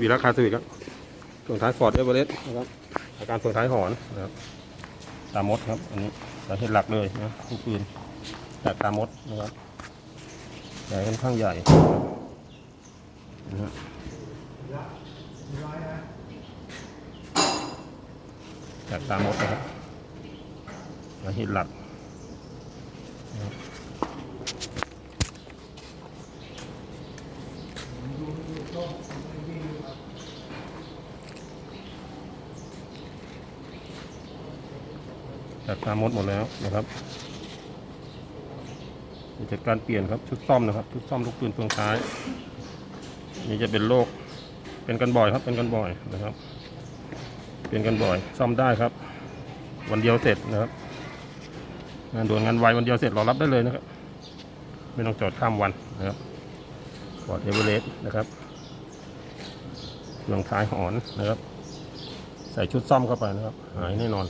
วีระคาสวิกครับส่วนท้ายฟอร์ดเอเวอเรสต์นะครับ อาการส่วนท้ายหอนนะครับตามดครับ อันนี้สาเหตุหลักเลยนะลูกปืนจากตามดนะครับใหญ่ค่อนข้างใหญ่นะฮะจากตามดนะครับสาเหตุหลัก จากตามมดหมดแล้วนะครับนี่จากการเปลี่ยนครับชุดซ่อมนะครับชุดซ่อมลูกปืนเฟืองท้าย นี่จะเป็นโรคเป็นกันบ่อยครับเป็นกันบ่อยนะครับ เป็นกันบ่อยซ่อมได้ครับ วันเดียวเสร็จนะครับงานด่วนงานไววันเดียวเสร็จรอรับได้เลยนะครับ ไม่ต้องจอดข้ามวันนะครับฟอร์ดเอเวอเรสต์นะครับเฟืองท้ายหอนนะครับ ใส่ชุดซ่อมเข้าไปนะครับ หายแน่นอน